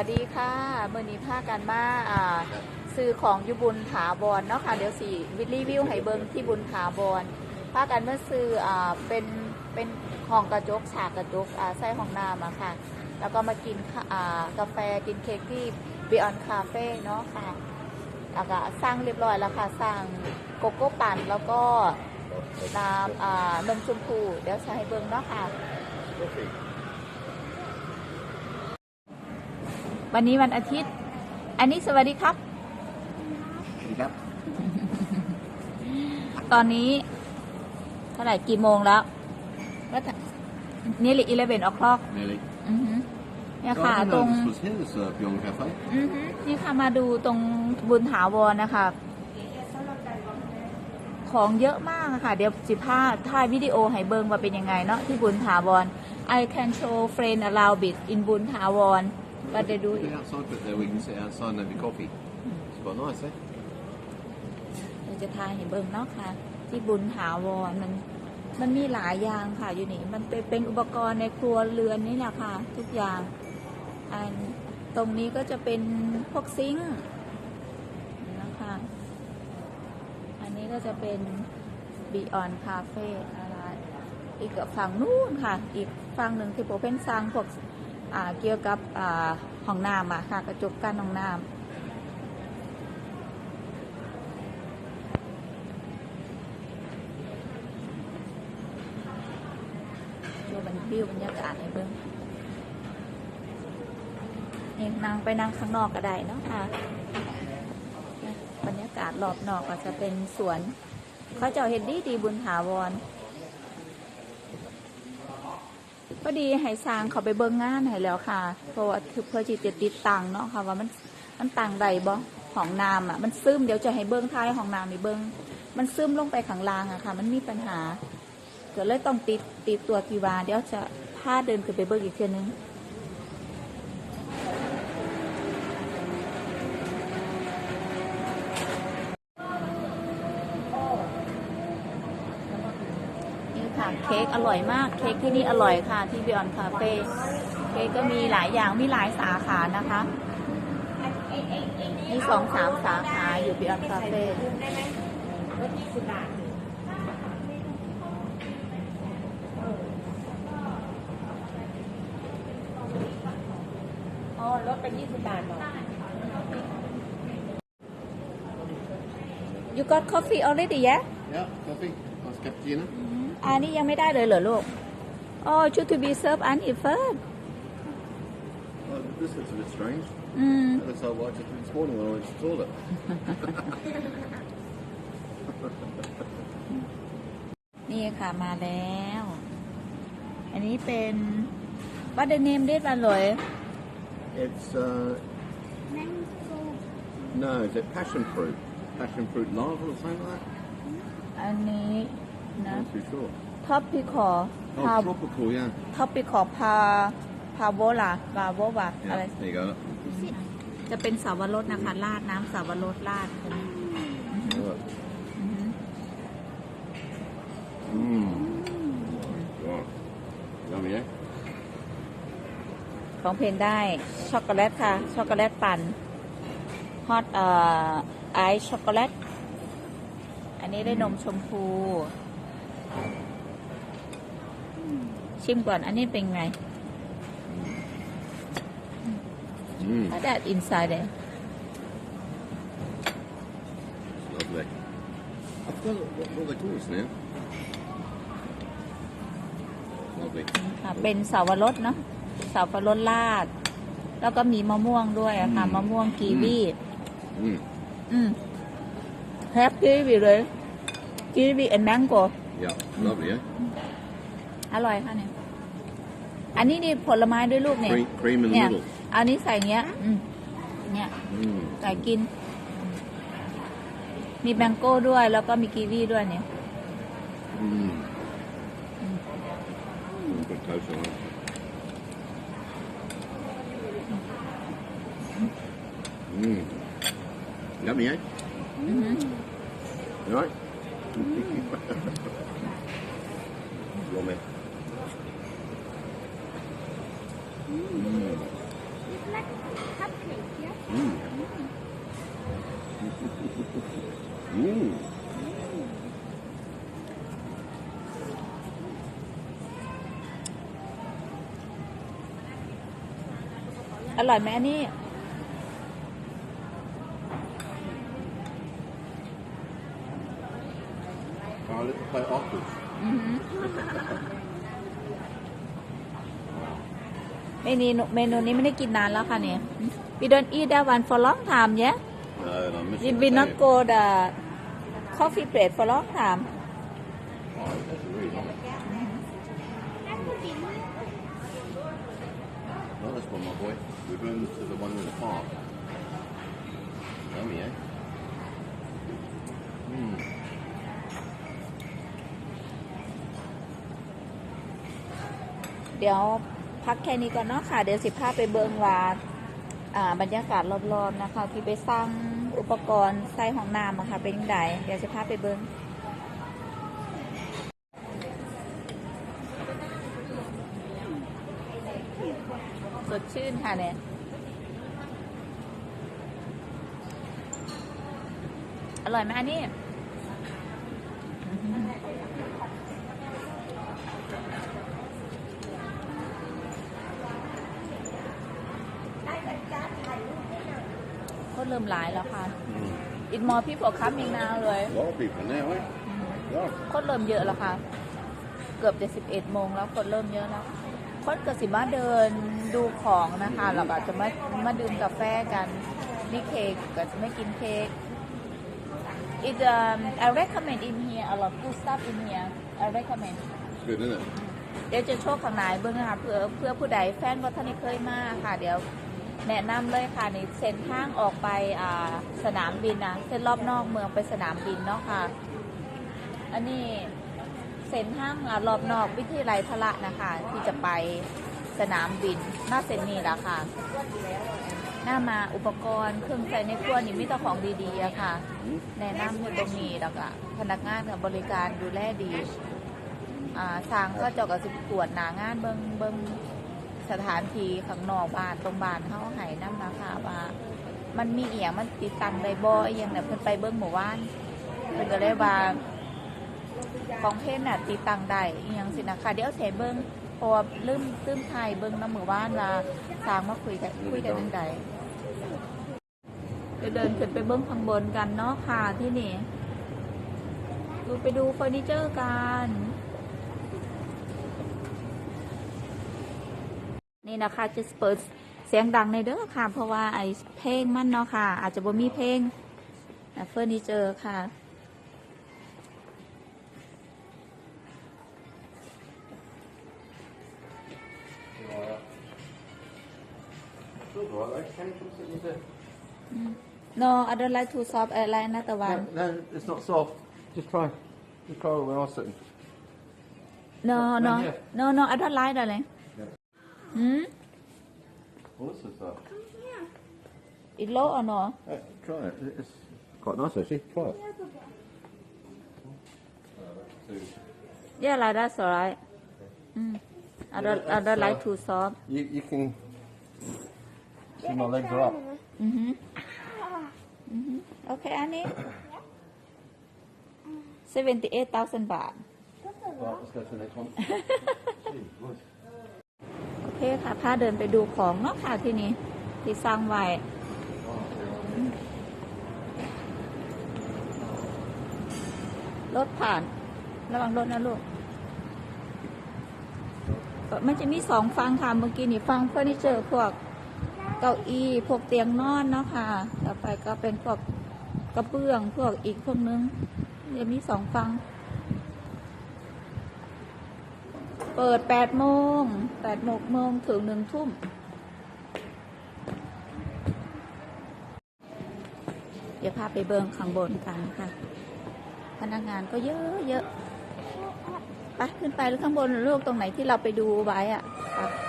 วัสดีค่ะเมื่อนี้พากันมาอ่าซื้อของอยุบุญถาวรเนาะค่ะเดี๋ยวสี่วิรีวิวให้เบิงที่บุญถาวรพากันมาซื้ออ่าเป็นเป็นห้องกระจกฉากกระจกอ่าใส่ห้องน้ำอะค่ะ แล้วก็มากินค่ะอ่ากาแฟกินเค้กที่ Beyond Cafe เนาะค่ะแล้วก็สร้างเรียบร้อยแล้วค่ะสั่งโกโก้ปั่นแล้วก็น้ำอ่านมชมพูเดี๋ยวให้เบิงเนาะค่ะ วันนี้วันอาทิตย์ อันนี้สวัสดีครับครับ ตอนนี้เท่าไหร่กี่โมงแล้วก็นี่หรืออีเลเวนอคลอก Nearly. เนี่ย So ค่ะ I didn't ตร know ง this was his uh, Beyond Cafe. อือฮึนี่ค่ะมาดูตรงบุญถาวรนะคะของเยอะมากอะค่ะ เดี๋ยวสิพาถ่ายวิดีโอให้เบิงว่าเป็นยังไงเนาะที่บุญถาวร I can show friend around bit in บุญถาวร but they do Look outside bit there, we can sit outside and have your coffee. It's quite nice, eh? เราจะทายเห็นเบิ่งเนาะค่ะ ที่บุญถาวรมัน มันมีหลายอย่างค่ะอยู่นี่ มันเป็นเป็นอุปกรณ์ในครัวเรือนนี่แหละค่ะ ทุกอย่าง อันตรงนี้ก็จะเป็นพวกซิงค์นะคะ อันนี้ก็จะเป็น Beyond Cafe อะไร อีกฝั่งนู้นค่ะ อีกฝั่งหนึ่งที่โปเป็นสร้างพวกอ่า เกี่ยวกับห้องน้ำอะค่ะกระจกกั้นห้องน้ำดูมันวิวบรรยากาศให้เบิ่งเองนั่งไปนั่งข้างนอกก็ได้เนาะค่ะ บรรยากาศรอบนอกก็จะเป็นสวน เขาเจ้าเห็นดีดีบุญถาวร พอดีให้สร้างเขาไปเบิ่งงานให้แล้วค่ะ เพราะว่าคือเพื่อจิตติดตังเนาะค่ะว่ามันมันตังใดบ่ของน้ำอะมันซึมเดี๋ยวจะให้เบิ้งท้ายของน้ำให้เบิ้งมันซึมลงไปข้างล่างอะค่ะ มันมีปัญหาก็เลยต้องติดติดตัวกีวาเดี๋ยวจะพาเดินขึ้นไปเบิกอีกเทีนึง นี่ค่ะ เค้กอร่อยมาก เค้กที่นี่อร่อยค่ะที่ Beyond Cafe เค้กก็มีหลายอย่างมีหลายสาขานะคะมีสองสามสาขาอยู่ Beyond Cafe อ๋อลดเป็น20บาทเหรอ You got coffee already yeah Yeah, coffee. Nice cappuccino. อันนี้ยังไม่ได้เลยเหรอลูกอ๋อ should to be served อันนี้ first Oh, this looks a bit strange. อืม That looks like what I just did this morning when I went to the toilet. นี่ค่ะมาแล้ว อันนี้เป็น what the name เรียกว่าเลย It's, uh... No, is it passion fruit? Passion fruit lava or something like that? อันนี้ นะ Not too sure. topical Oh, พา tropical, yeah. topical พาพาโวลาพาโววาอะไร Yeah, there you go. look. จะเป็นสาวรสนะคะราดน้ำสาวรสราด Look. อือฮึ Mmm. Right. Yummy, eh? ของเพนได้ช็อกโกแลตค่ะ ช็อกโกแลตปั่นฮอตเอ่อไอซ์ช็อกโกแลต อันนี้ได้นมชมพู ชิมก่อนอันนี้เป็นไง Mmm. What that inside there Lovely. I forgot what, what they call this now. Lovely. ค่ะเป็นสาวรสเนาะสาวรสราด แล้วก็มีมะม่วงด้วยอะค่ะ อืม มะม่วงกีวี Mm. อืมแฮปปี้วีเลยกีวีแอนแมงโก Yeah, lovely, eh? อร่อยค่ะเนี่ย อันนี้นี่ผลไม้ด้วยลูกเนี่ย Cream, cream in the เนี่ย middle. อันนี้ใส่เงี้ยอืมเนี่ย Mm. ใส่กิน มีแมงโก้ด้วย แล้วก็มีกีวีด้วยเนี่ย Mm. Good toast on it. Mm. Yummy, eh? อือหือ You right? อร่อยไหมนี่ Oh, let's play octopus. อือหือเมนูเมนูนี้ไม่ได้กินนานแล้วค่ะเนี่ย we don't eat that one for long time yeah No, and I'm we missing we the not name. go the coffee plate for long time Oh, that's really nice. Not this one, my boy. We're going to the one in the park. Yummy, eh? Mm. เดี๋ยวพักแค่นี้ก่อนเนาะค่ะ เดี๋ยวสิพาไปเบิงว่าอ่าบรรยากาศรอบๆนะคะ ที่ไปสร้างอุปกรณ์ใส่ห้องน้ำอะค่ะเป็นยังไงเดี๋ยวสิพาไปเบิงสดชื่นค่ะเนี่ยอร่อยไหมอันนี้ ก็เริ่ม หลายแล้วค่ะ Mm. อินมอพี่บอกคัมมิงนาวเลย A lot of people now, eh? Yeah. คนเริ่มเยอะแล้วค่ะ เกือบจะสิบเอ็ดโมงแล้วคนเริ่มเยอะแล้ว คนก็สิมาเดินดูของนะคะ แล้วก็จะมามาดื่มกาแฟกันนี่เค้กก็จะไม่กินเค้ก It um I recommend in here a lot good stuff in here I recommend It's good, isn't it? เดี๋ยวจะโชว์ข้างในเบื้องนะคะเพื่อเพื่อผู้ใดแฟนวัฒนเคยมาค่ะ เดี๋ยว แนะนำเลยค่ะในเส้นทางออกไปสนามบินนะเส้นรอบนอกเมืองไปสนามบินเนาะค่ะ อันนี้เส้นทางอรอบนอกวิทยาลัยพละนะคะ ที่จะไปสนามบินหน้าเส้นนี้แหละค่ะ หน้ามาอุปกรณ์เครื่องใช้ในครัวนี่มีแต่ของดีๆอะค่ะ แนะนำอยู่ตรงนี้แล้วก็พนักงานกับบริการดูแลดี อ่าทางก็เจากับสิบตรวจหนางานเบิงเบิง สถานที่ข้างนอกบ้านตรงบ้านเขาให้น้ำนะคะว่ามันมีเอียงมันติดตั้งได้บ่ออีหยังเนี่ยเพิ่นไปเบิ้งหมู่บ้านเพิ่นก็เลยว่าของเพนน่ะติดตั้งได้อีหยังสินะคะเดี๋ยวเสเบิ้งเพราะว่าลืมลืมไทยเบิ้งน้ำหมู่บ้านว่าสร้างมาคุยกันคุยกันยังไงเดี๋ยวเดินขึ้นไปเบิ้งข้างบนกันเนาะค่ะที่นี่ดูไปดูเฟอร์นิเจอร์กัน นี่นะคะจะเปิดเสียงดังในอยเด้อค่ะ เพราะว่าไอ้เพลงมันเนาะค่ะ อาจจะบ่มีเพลงอะเฟอร์นิเจอร์ค่ะ It's all right, eh? Can you come sit with it? no I don't like to soft I like another one No, no, it's not soft. Just try. Just try where I was sitting. no no Yeah. no no I don't like darling Yeah. หืม Well, this is that. it low or no Uh, try it. It's quite nice actually. Try it. yeah like that's alright อืม I don't I don't like too soft You you can see my legs are up. อือหืออือหือโอเคอันนี้78,000บาท Right, let's go to the next one. Gee, nice. โอ เคค่ะพาเดินไปดูของเนาะค่ะที่นี่ที่สร้างไว้รถผ่าน ระวังรถนะลูกมันจะมีสองฟังค่ะเมื่อกี้นี่ฟังเฟอร์นิเจอร์พวกเก้าอี้พวกเตียงนอนเนาะค่ะ ต่อไปก็เป็นพวกกระเบื้องพวกอีกพวกนึงจะมีสองฟัง เปิดแปดโมงแปดโมงโมงถึงหนึ่งทุ่ม เดี๋ยวพาไปเบิงข้างบนกันค่ะ พนักงานก็เยอะเยอะไปขึ้นไปหรือข้างบนลูกตรงไหนที่เราไปดูไว้อะไ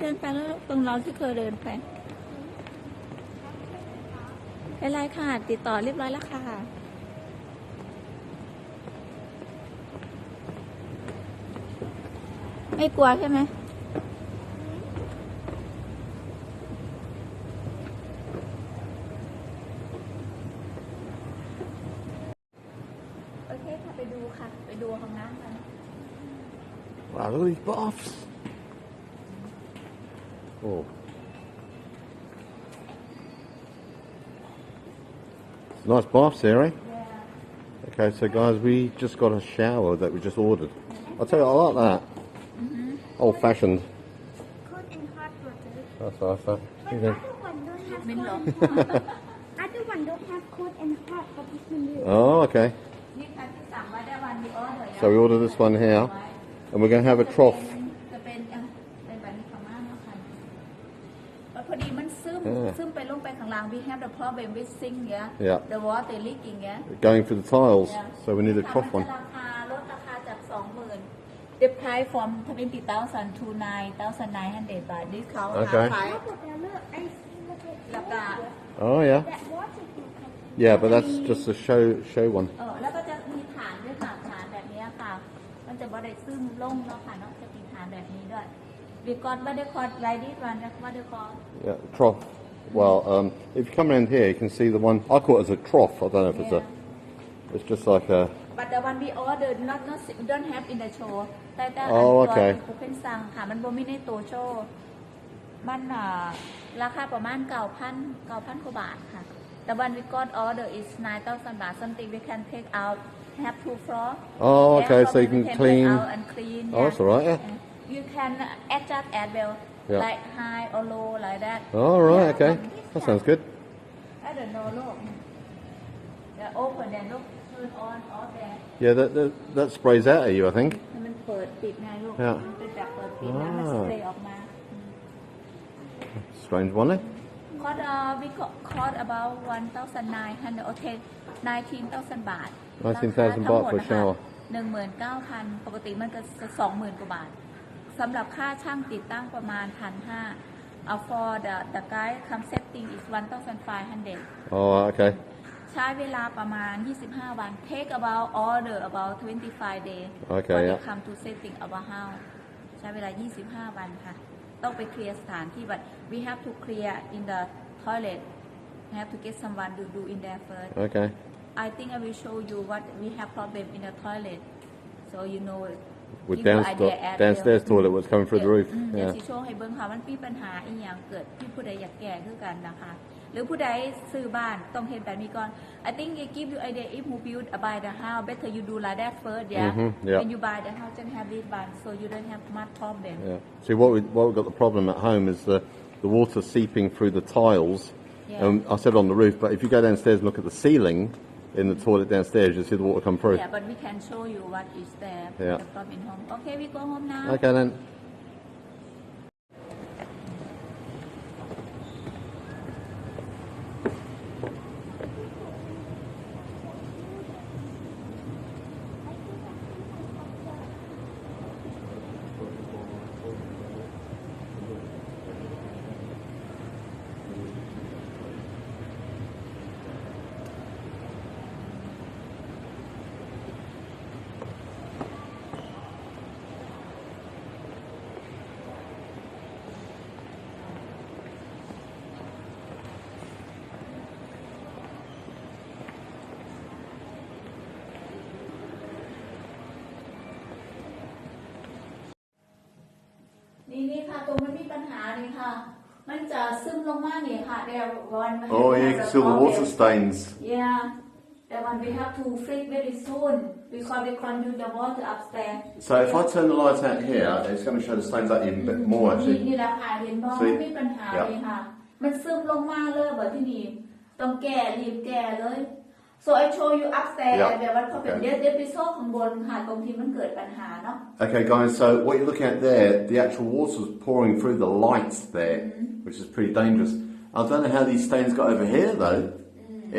เดินไปแล้วตรงเราที่เคยเดินไปเป็นไรค่ะ ติดต่อเรียบร้อยแล้วค่ะ ไม่กลัวใช่ไหมโอเคค่ะ ไปดูค่ะ ไปดูห้องน้ำกัน Wow, look at these baths. Oh. Nice bath, Sarah. Yeah. Okay, so guys, we just got a shower that we just ordered. I'll tell you, I like that. Mm -hmm. Old fashioned. Cold and hot water. That's what I thought. But other one don't have cold and hot. but this. Oh, okay. So we order this one here, and we're going to have a trough we have the problem with sink yeah Yeah. the water leaking yeah Going for the tiles, Yeah. so we need a trough มั one. จะราคาลดราคาจาก 20,000 the price from 20,000 to 9,900 baht discount Okay. half price How about the look? I see look at แล้วก็ Oh yeah. that water can Yeah, but that's just a show show one. เออแล้วก็จะมีฐานด้วยค่ะฐานแบบนี้ค่ะ มันจะบ่ได้ซึมลงเนาะค่ะเนาะจะมีฐานแบบนี้ด้วยบีกอนไม่ได้คอร์ดไรดิสวันนะว่าได้คอร์ Yeah, trough. Well, um, if you come around here, you can see the one. I call it as a trough. I don't know if it's a. It's just like a. but the one we order not not don't have in the show แต่แต่ อ๋อโอเค กูเป็นสั่งค่ะ มันบ่มีในตัวโชว์มันอ่าราคาประมาณ 9,000 9,000กว่าบาทค่ะ The one we got order is 9,000 บาท something we can take out have two floor Oh, okay. Yeah, So you probably can we clean. take out and clean Oh, that's all right. Yeah. You can adjust as well, Yeah. like high or low, like that. All right. Yeah, Okay. one- That sounds good. I don't know, look. The open then look, turn on, off there. Yeah, that that, that sprays out at you. I think. ให้มันเปิดปิดไงลูก Yeah. มันเป็นแบบเปิดปิดนะมันส Ah. เปรย์ออกมา Strange one, eh? cost uh we got cost about one thousand nine hundred okay nineteen thousand บาท 19,000 baht for a shower หนึ่งหมื่นเก้าพันปกติมันก็จะสองหมื่นกว่าบาท สำหรับค่าช่างติดตั้งประมาณพันห้า Uh, for the the guy come setting is one thousand five hundred Oh, okay. ใช้เวลาประมาณ 25 วัน take about order about 25 day Okay, when you yeah. come to setting our house ใช้เวลา 25 วันค่ะ ต้องไปเคลียร์สถานที่ but we have to clear in the toilet we have to get someone to do in there first Okay. I think I will show you what we have problem in the toilet so you know With give you downstairs, idea as downstairs well. toilet was coming through the roof. อืมเดี๋ยว Yeah. สิโชว์ให้เบิ่งค่ะมันมีปัญหาอีหยังเกิดที่ผู้ใดอยากแก้คือกันนะคะ หรือผู้ใดซื้อบ้านต้องเห็นแบบนี้ก่อน I think it give you idea if you build a buy the house better you do like that first yeah Mhm, yeah. when you buy the house then have this one so you don't have much problem Yeah. See, what we what we've got the problem at home is the the water seeping through the tiles. Yeah. Um, I said on the roof, but if you go downstairs and look at the ceiling in the toilet downstairs, you'll see the water come through. yeah but we can show you what is there Yeah. the problem in home okay we go home now Okay then. ตรงมันมีปัญหาเลยค่ะ มันจะซึมลงมาเนี่ยค่ะ there one Oh, yeah, you can see all the water stains. Yeah, that one we have to fix very soon because we can't do the water upstairs. So if I turn the light out here, it's going to show the stains out even a bit more นี่ actually. นี่แหละค่ะเห็นบอก See? ไม่มีปัญหาเลยค่ะ มันซึมลงมาเลยแบบที่นี่ต้องแก้รีบแก้เลย so I show you upstairs Yeah. แบบว่าเขาเป็น Okay. เดี๋ยวเดี๋ยวไปโซ่ข้างบนค่ะ ตรงที่มันเกิดปัญหาเนาะ Okay, guys. So what you're looking at there, the actual water's pouring through the lights there, which is pretty dangerous. I don't know how these stains got over here though.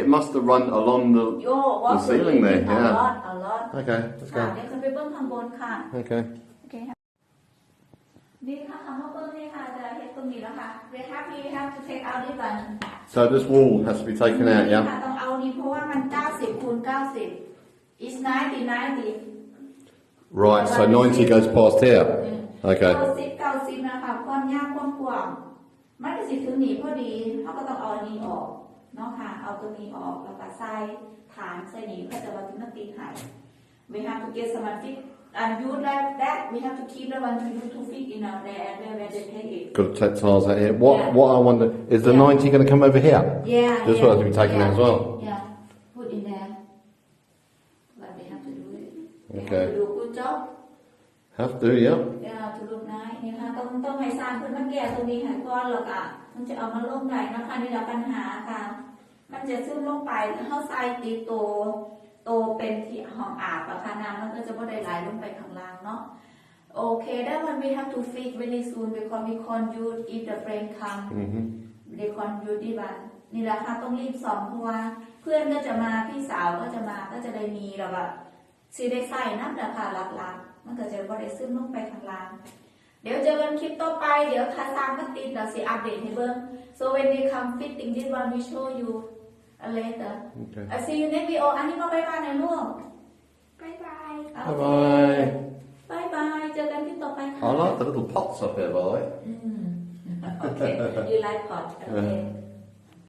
It must have run along the. โย่ว่า The ceiling there, a yeah. lot a lot Okay, let's ค่ะ go. เดี๋ยวจะไปเบิ้งข้างบนค่ะ Okay. โอเคค่ะนี่ค่ะคำว่าเบิ้งนี่ค่ะจะเห็นตรง นี้แล้วค่ะ we have we have to take out this one So this wall has to be taken out, นี่ yeah? ค่ะต้ องเอานี้เพราะว่ามัน 90คูณ90 is 90 90 Right, so 90 goes past here. เก้า Okay. สิบเก้าสิบนะคะความยากความกว้างมันก็สิถึงหนีพอดีเขาก็ต้องเอาอันนี้ออกเนาะค่ะเอาตัวนี้ออกแล้วก็ใส่ฐานใส่หนีเพื่อจะมาถึงนาตีหาย we have to get someone fit and you like that we have to keep the one to you to fit in out there and where where they take it Got to take tiles out here. What, Yeah. what I wonder, is the Yeah. 90 going to come over here? yeah This yeah, one has to be taken yeah, out as well. yeah put in there but we have to do it We Okay. have to do a good job Have to, yeah. เดี๋ยวทุลุกนายนี่ค่ะต้องต้องให้สร้างขึ้นมาแก่ตรงนี้ให้ก้อนแล้วก็มันจะเอามาลงได้นะคะนี่แหละปัญหาค่ะ มันจะซึมลงไปเข้าใส่ตีโต โตเป็นที่ห้องอาบอะค่ะน้ำมันก็จะไม่ได้ไหลลงไปข้างล่างเนาะโอเค that one we have to fix very soon because we can't use if the rain come hmm they can't use this one นี่แหละค่ะต้องรีบสอนเพราะว่า เพื่อนก็จะมาพี่สาวก็จะมาก็จะได้มีแบบว่าซีได้ใส่น้ำราคาหลักๆมันก็จะบ่ได้ซึมลงไปข้างล่าง เดี๋ยวเจอกันคลิปต่อไป เดี๋ยวคาซางมันติดเราสิอัปเดตให้เบิ่ง so when they come fitting this one we show you later Okay. I see you next video อันนี้มาบายบายหน่อยลูก Bye bye. Bye bye. บายบายเจอกันคลิปต่อไปค่ะ I like the little pots up here, by the way. โอเค you like hot โอเค